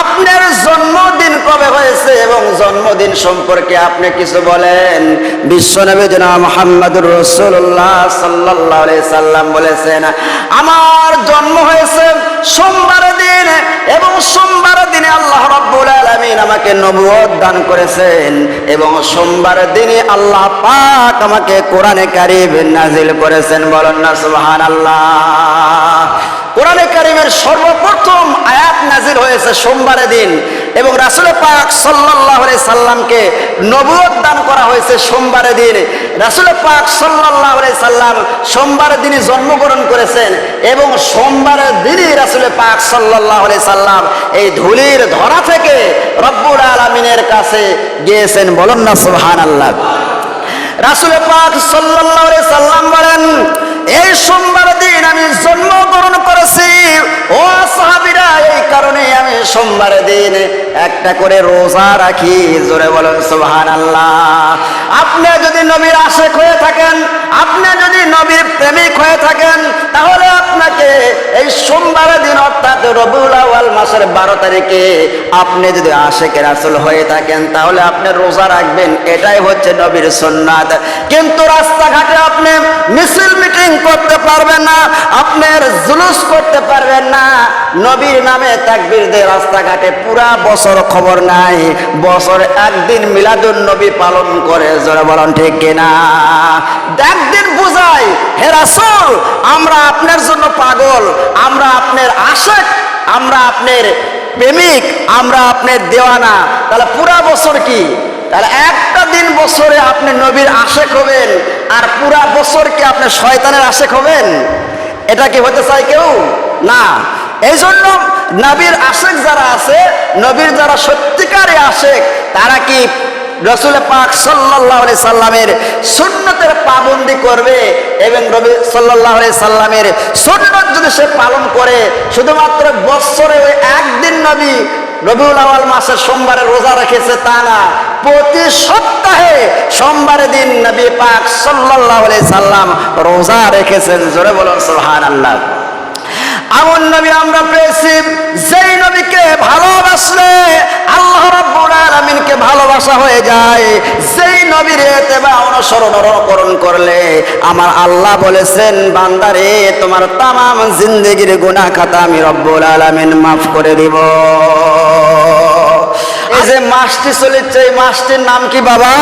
আপনার জন্মদিন কবে হয়েছে এবং জন্মদিন সম্পর্কে আপনি কিছু বলেন? বিশ্বনবী মুহাম্মদুর রাসূলুল্লাহ সাল্লাল্লাহু সাল্লাম বলেছেন, আমার জন্ম হয়েছে সোমবার দিন এবং সোমবার দিনে আল্লাহ রাব্বুল আলামিন আমাকে নবুয়ত দান করেছেন এবং সোমবার দিনে আল্লাহ পাক আমাকে কোরআনে কারিম নাজিল করেছেন। বলেন না, সুবহানাল্লাহ। কোরআনে কারিমের সর্বপ্রথম আয়াত নাজিল হয়েছে সোমবারের দিন। এবং রাসুল পাক সাল্লাহ সাল্লামকে নবুয়ত দান করা হয়েছে সোমবারের দিন। রাসুল পাক সাল্লাহ সাল্লাম সোমবারের দিনে জন্মগ্রহণ করেছেন এবং সোমবারের দিনই রাসুল পাক সাল্লাহ সাল্লাম এই ধুলির ধরা থেকে রব্বুল আলমিনের কাছে গিয়েছেন। বলুন না সুহান আল্লাহ রাসুল পাক সাল্লাহ সাল্লাম বলেন এই সোমবার দিন আমি জন্মগ্রহণ করেছি। ও সাহাবিরা, এই কারণে আমি সোমবার দিন একটা করে রোজা রাখি। জোরে বলেন সোহান আল্লাহ আপনি যদি নবীর আশেক হয়ে থাকেন, আপনি যদি নবীর প্রেমিক হয়ে থাকেন, তাহলে আপনাকে এই সোমবার দিন অর্থাৎ রবিউল মাসের বারো তারিখে আপনি যদি আশেকের আসল হয়ে থাকেন, তাহলে আপনি রোজা রাখবেন। এটাই হচ্ছে নবীর সুন্নাত। কিন্তু রাস্তাঘাটে আপনি মিছিল মিটিং করতে পারবেন না। আপনার জুলুস করতে পারবেন না। নবীর নামে তাকবীর দিয়ে রাস্তাঘাটে পুরা বছর খবর নাই। বছর একদিন মিলাদুন নবী পালন করে, জোরে বলন ঠিক কিনা? একদিন বুঝাই, হে রাসূল, আমরা আপনার জন্য পাগল, আমরা আপনার আশেক, আমরা আপনার প্রেমিক, আমরা আপনার দেওয়ানা। তাহলে পুরা বছর কি? তাহলে একটা দিন বছরে আপনি নবীর আশেক হবেন, আর পুরা বছর কি আপনি শয়তানের আশেক হবেন? এটা কি হতে চায় কেউ? না। এই জন্য নবীর আশেক যারা আছে, নবীর যারা সত্যিকারে আশেক, তারা কি রসুল পাক সাল্লাহ সাল্লামের সুন্নতের পাবন্দি করবে? এবং রবি সাল্লাহ সাল্লামের সুন্নত যদি সে পালন করে, শুধুমাত্র বৎসরে ওই একদিন নবী রবিউল আওয়াল মাসের সোমবারে রোজা রেখেছে তা না। প্রতি সপ্তাহে সোমবারের দিন নবী পাক সাল্লাহ সাল্লাম রোজা রেখেছেন। জোরে বলুন সুহান আল্লাহ এমন নবী আমরা পেয়েছি। যেই নবীকে ভালোবাসলে আল্লাহ রাব্বুল আলামিনকে ভালোবাসা হয়ে যায়। যেই নবীর এতেবা অনুসরণ অনুকরণ করলে আমার আল্লাহ বলেছেন, বান্দারে, তোমার তামাম জিন্দগির গুনাহ খাতা আমি রব্বুল আলামিন মাফ করে দিব। এই যে মাসটি চলেছে, এই মাসটির নাম কি বাবা?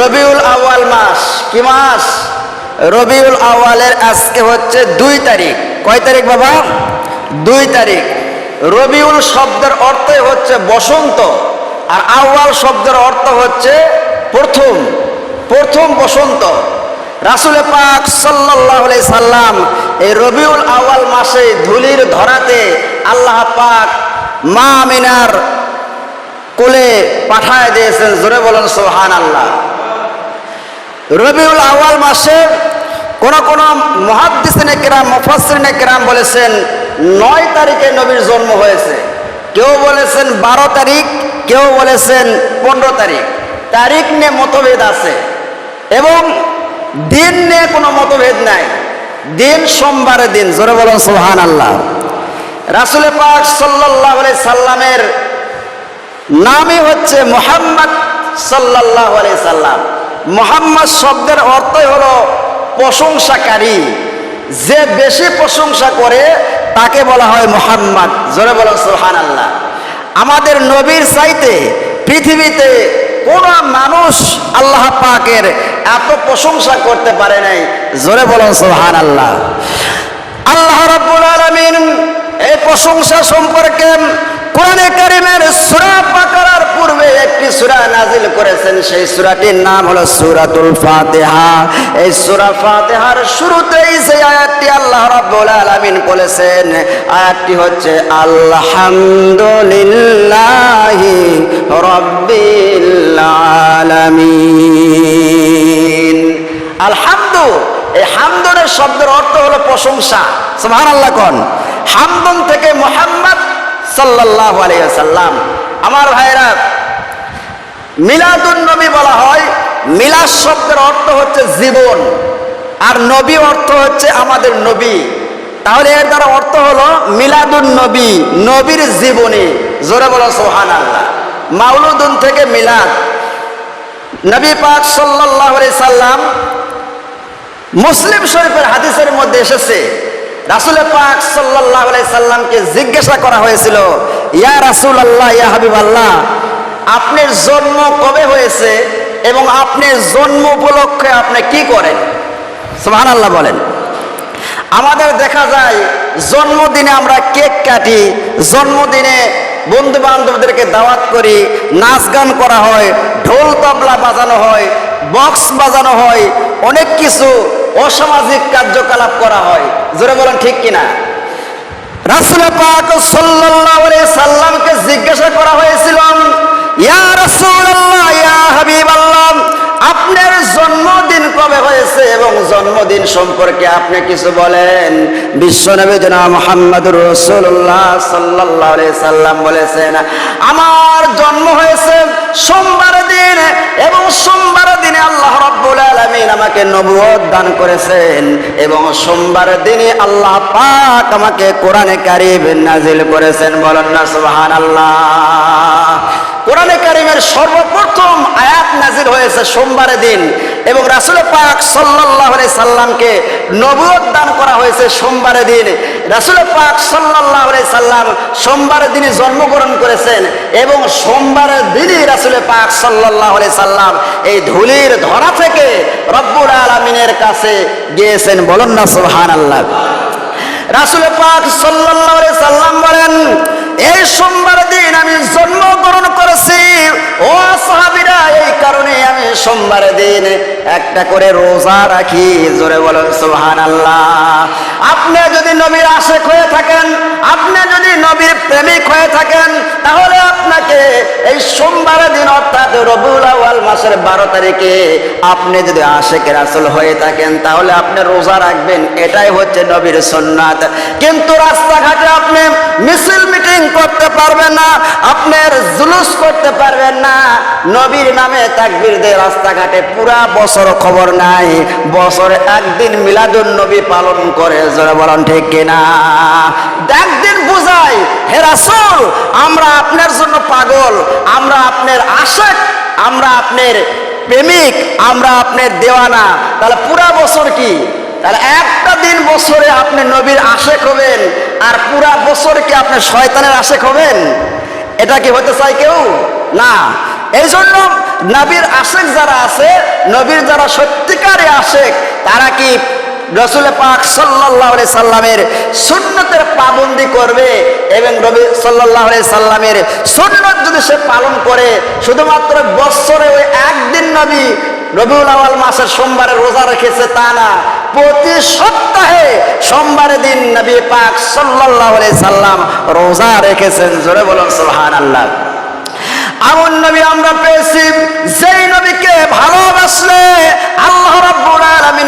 রবিউল আওয়াল মাস। কি মাস? রবিউল আওয়ালের আজকে হচ্ছে দুই তারিখ। কয় তারিখ বাবা? দুই তারিখ। রবিউল শব্দের অর্থই হচ্ছে বসন্ত, আর আওয়াল শব্দের অর্থ হচ্ছে প্রথম প্রথম বসন্ত। রাসুল পাক সাল্লাহ সাল্লাম এই রবিউল আওয়াল মাসে ধুলির ধরাতে আল্লাহ পাক মা মিনার কোলে পাঠায় দিয়েছেন, জোরে বলেন সোহান আল্লাহ রবিউল আওয়াল মাসে কোন কোন মহাদ্দিসিনে কেরাম মুফাসরিনে কেরাম বলেছেন, নয় তারিখে নবীর জন্ম হয়েছে। কেউ বলেছেন বারো তারিখ, কেউ বলেছেন পনেরো তারিখ। তারিখ নিয়ে মতভেদ আছে। এবং দিন নিয়ে কোনো মতভেদ নাই। দিন সোমবারের দিন, জোরে বলেন সোহান আল্লাহ রাসুল পাক সাল্লাহ সাল্লামের নামই হচ্ছে মোহাম্মদ সাল্লাহ সাল্লাম। মোহাম্মদ শব্দের অর্থই হলো প্রশংসাকারী। যে বেশি প্রশংসা করে, তাকে বলা হয় মোহাম্মদ। জোরে বলো সোহান আল্লাহ আমাদের নবীর চাইতে পৃথিবীতে কোন মানুষ আল্লাহ পাকের এত প্রশংসা করতে পারে নাই। জোরে বলুন সোহান আল্লাহ আল্লাহ রাব্বুল আলমিন এই প্রশংসা সম্পর্কে কোরআনে কারিমের সূরা বাকারার পূর্বে একটি সূরা নাজিল করেছেন, সেই সূরাটির নাম হলো সূরাতুল ফাতিহা। এই সূরা ফাতিহার শুরুতেই সেই আয়াতটি আল্লাহ রাব্বুল আলামিন বলেছেন, আয়াতটি হচ্ছে, আলহামদুলিল্লাহি রাব্বিল আলামিন। আলহামদু, এই হামদনের শব্দের অর্থ হলো প্রশংসা। সুবহান আল্লাহ কন, হামদন থেকে মোহাম্মদ সাল্লাল্লাহু আলাইহি সাল্লাম আমার ভাইরা মিলাদুন নবী বলা হয়, মিলাদ শব্দের অর্থ হচ্ছে জীবন, আর নবী অর্থ হচ্ছে আমাদের নবী। তাহলে এর দ্বারা অর্থ হলো মিলাদুন নবী, নবীর জীবনী। জোরে বলো সোহান আল্লাহ মাউলুদুন থেকে মিলাদ। নবী পাক আলাইহি সাল্লাম মুসলিম শরীফের হাদিসের মধ্যে এসেছে রাসুল পাক আলাইহি সাল্লামকে জিজ্ঞাসা করা হয়েছিল, ইয়া রাসূল আল্লাহ ইয়া হাবিব আল্লাহ আপনার জন্ম কবে হয়েছে এবং আপনার জন্ম উপলক্ষে আপনি কি করেন? সুবহানাল্লাহ বলেন, আমাদের দেখা যায় জন্মদিনে আমরা কেক কাটি, জন্মদিনে বন্ধু বান্ধবদেরকে দাওয়াত করি, নাচ গান করা হয়, ঢোল তবলা বাজানো হয়, বক্স বাজানো হয়, অনেক কিছু অসামাজিক কার্যকলাপ করা হয়। জোরে বলেন ঠিক কিনা? জিজ্ঞাসা করা হয়েছিল আপনার জন্মদিন কবে হয়েছে এবং জন্মদিন সম্পর্কে আপনি কিছু বলেন? বিশ্বনবী সাল্লাম বলেছেন, আমার জন্ম হয়েছে আমাকে নবুয়ত দান করেছেন এবং সোমবার দিনে আল্লাহ পাক আমাকে কোরআনে কারিম নাজিল করেছেন। বলেন না সুবহানাল্লাহ। কোরআনে কারিমের সর্বপ্রথম আয়াত নাজির হয়েছে সোমবারের দিন এবং রাসুল পাক আলাইহি সাল্লামকে নবুয়ত দান করা হয়েছে সোমবারের দিন। রাসুল পাক আলাইহি সাল্লাম সোমবারের দিনে জন্মগ্রহণ করেছেন এবং সোমবারের দিনই রাসুল পাক আলাইহি সাল্লাম এই ধুলির ধরা থেকে রব্বুল আলামিনের কাছে গিয়েছেন। বলুন না সুবহানাল্লাহ। রাসুল পাক আলাইহি সাল্লাম বলেন এই সোমবার দিন আমি জন্মগ্রহণ করেছি। ও সাহাবীরা, এই কারণে আমি সোমবার দিন একটা করে রোজা রাখি। জোরে বলেন, সুবহানাল্লাহ। আপনি যদি নবীর আশেক হয়ে থাকেন, আপনি যদি নবীর প্রেমিক হয়ে থাকেন, তাহলে আপনাকে এই সোমবার দিন, অর্থাৎ রবিউল আউয়াল মাসের বারো তারিখে আপনি যদি আশেকের আসল হয়ে থাকেন, তাহলে আপনি রোজা রাখবেন। এটাই হচ্ছে নবীর সুন্নাত। কিন্তু রাস্তাঘাটে আপনি মিছিল মিটিং করতে পারবেন না, আপনার জুলুস করতে পারবেন না। নবীর নামে তাকবীর দিয়ে রাস্তাঘাটে পুরা বছর খবর নাই। বছরে একদিন মিলাদুন নবী পালন করে, জোরে বলেন ঠিক কিনা? একদিন বুঝাই, হে রাসূল, আমরা আপনার জন্য পাগল, আমরা আপনার আশেক, আমরা আপনার প্রেমিক, আমরা আপনার দেওয়ানা। তাহলে পুরা বছর কি? তাহলে একটা দিন বছরে আপনি নবীর আশেক হবেন, আর পুরা বছর কি আপনি শয়তানের আশেক হবেন? এটা কি হতে চায় কেউ? না। এই জন্য নবীর আশেক যারা আছে, নবীর যারা সত্যিকারে আশেক, তারা কি রসুল পাক সাল্লাহ সাল্লামের সুন্নতের পাবন্দি করবে? এবং রবি সাল্লাহ সাল্লামের সুন্নত যদি সে পালন করে, শুধুমাত্র বৎসরে ওই একদিন নবী রবিউল আওয়াল মাসের সোমবারে রোজা রেখেছে তা না, প্রতি সপ্তাহে সোমবারের দিন নবী পাক সাল্লাহ সাল্লাম রোজা রেখেছেন। জোরে বলুন সুবহান আল্লাহ এমন নবী আমরা পেয়েছি, যেই নবীকে ভালোবাসলে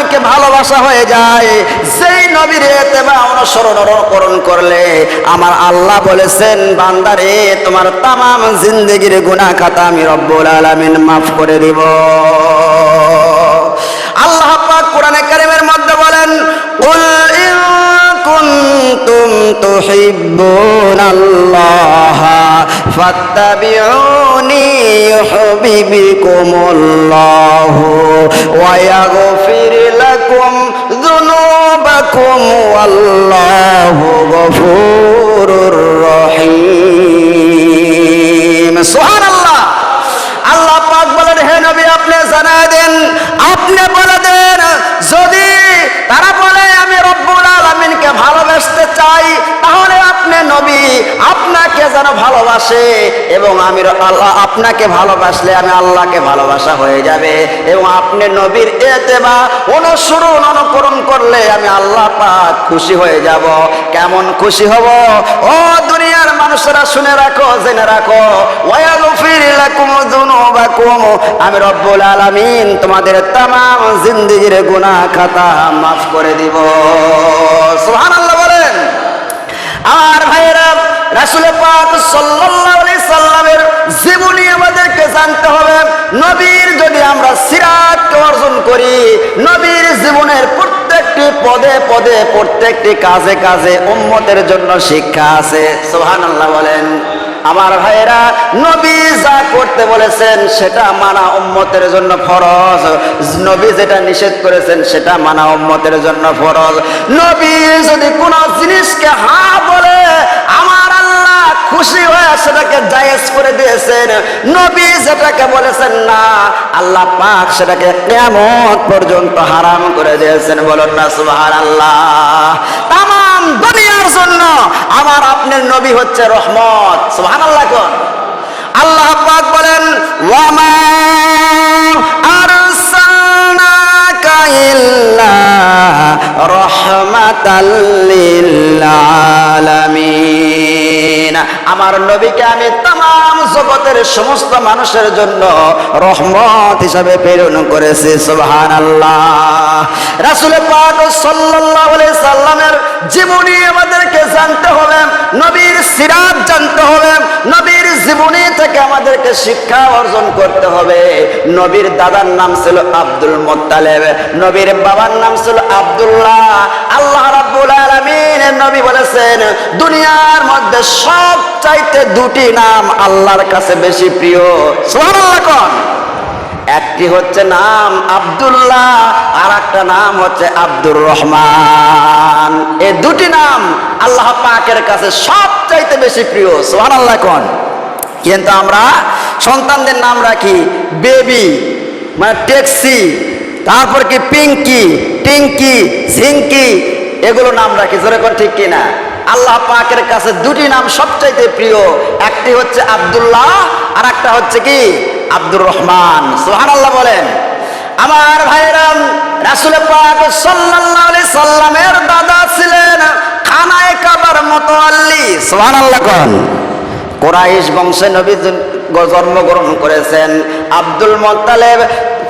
আলামিনকে ভালোবাসা হয়ে যায়। যেই নবীর এতেবা অনুসরণ অনুকরণ করলে, আমার আল্লাহ বলেছেন, বান্দারে, তোমার তামাম জিন্দগির গুনাহ খাতা আমি রব্বুল আলামিন মাফ করে দিব। আল্লাহ পাক কোরআনে কারিমের মধ্যে বলেন, কুল ইন কুনতুম তুহিব্বুনাল্লাহ, ফাত্তাবিউনি ইউহিব্বুকুমুল্লাহ ওয়া ইয়াগফির লাকুম যুনুবাকুম ওয়াল্লাহু গফুরুর রহিম সুবহানাল্লাহ। আল্লাহ পাক বলেন, হে নবী, আপনি জানায় দেন, আপনি বলে দেন, যদি তারা বলে, আমি রব্বুল আলামিনকে ভালোবাসতে চাই, তাহলে আপনি নবী আপনাকে যেন ভালোবাসে এবং আমি আল্লাহ আপনাকে ভালোবাসলে আমি আল্লাহকে ভালোবাসা হয়ে যাবে এবং আপনি নবীর এতে বা অনুসরণ অনুকরণ করলে আমি আল্লাহ পাক খুশি হয়ে যাব। কেমন খুশি হব? ও দুনিয়ার মানুষেরা শুনে রাখো, জেনে রাখো। আমি রব্বুল আলামিন তোমাদের তামাম জিন্দেগির গুনাহ খাতা মাফ করে দিব। সুবহানাল্লাহ বলেন। আর ভাইয়েরা রাসূল পাক সাল্লাল্লাহু আলাইহি সাল্লামের জীবনী আমাদেরকে জানতে হবে। নবীর যদি আমরা সিরাতকে অর্জন করি, নবীর জীবনের প্রত্যেকটি পদে পদে, প্রত্যেকটি কাজে কাজে উম্মতের জন্য শিক্ষা আছে। সুবহানাল্লাহ বলেন। আমার ভাইয়েরা, নবী যা করতে বলেছেন সেটা মানা উম্মতের জন্য ফরজ। নবী যেটা নিষেধ করেছেন সেটা মানা উম্মতের জন্য ফরজ। নবী যদি কোন জিনিসকে হা বলে, আমার আল্লাহ খুশি হয়ে সেটাকে জায়েজ করে দিয়েছেন। নবী যেটাকে বলেছেন না, আল্লাহ পাক সেটাকে কেমন পর্যন্ত হারাম করে দিয়েছেন। বলুন না, সুবহানাল্লাহ। তাম দুনিয়ার জন্য। আমার আপনার নবী হচ্ছে রহমত। সুবহানাল্লাহ কোন? আল্লাহ বলেন, ওয়ামা আরসালনাকা ইল্লা রাহমাতাল লিল আলামিন। আমার নবীকে আমি তাম জগতের সমস্ত মানুষের জন্য রহমত হিসাবে প্রেরণ করেছি জানতে হবে, নবীর জীবনী থেকে আমাদেরকে শিক্ষা অর্জন করতে হবে। নবীর দাদার নাম ছিল আব্দুল মোত্তালেব, নবীর বাবার নাম ছিল আব্দুল্লাহ। আল্লাহ রাব্বুল আলামিন নবী বলেছেন, দুনিয়ার মধ্যে সব চাইতে দুটি নাম আল্লাহর কাছে বেশি প্রিয়। কোন? একটি হচ্ছে নাম আব্দুল্লাহ আর একটা নাম হচ্ছে আব্দুর রহমান। এই দুটি নাম আল্লাহ পাকের কাছে সব চাইতে বেশি প্রিয়। সোহান আল্লাহ কোন? কিন্তু আমরা সন্তানদের নাম রাখি বেবি মানে ট্যাক্সি তারপর কি পিঙ্কি, টিঙ্কি, ঝিঙ্কি, এগুলো নাম রাখি। যেরকম ঠিক কিনা? আল্লাহ পাকের কাছে দুটি নাম সবচাইতে প্রিয়। একটি হচ্ছে আব্দুল্লাহ আর একটা হচ্ছে কি? আব্দুর রহমান। সোহান আল্লাহ বলেন। আমার ভাইরাম রাসুল পাক সাল্লাল্লাহু সাল্লামের দাদা ছিলেন খানায় কাবার মতো আল্লি সোহান আল্লাহ কোন। কোরাইশ বংশে নবী জন্মগ্রহণ করেছেন। আব্দুল মোত্তালেব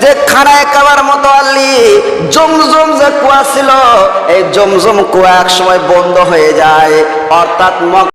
যে খাড়ায় কাবার মতো আল্লি জমজম যে কুয়া ছিল, এই জমজম কুয়া এক সময় বন্ধ হয়ে যায়। অর্থাৎ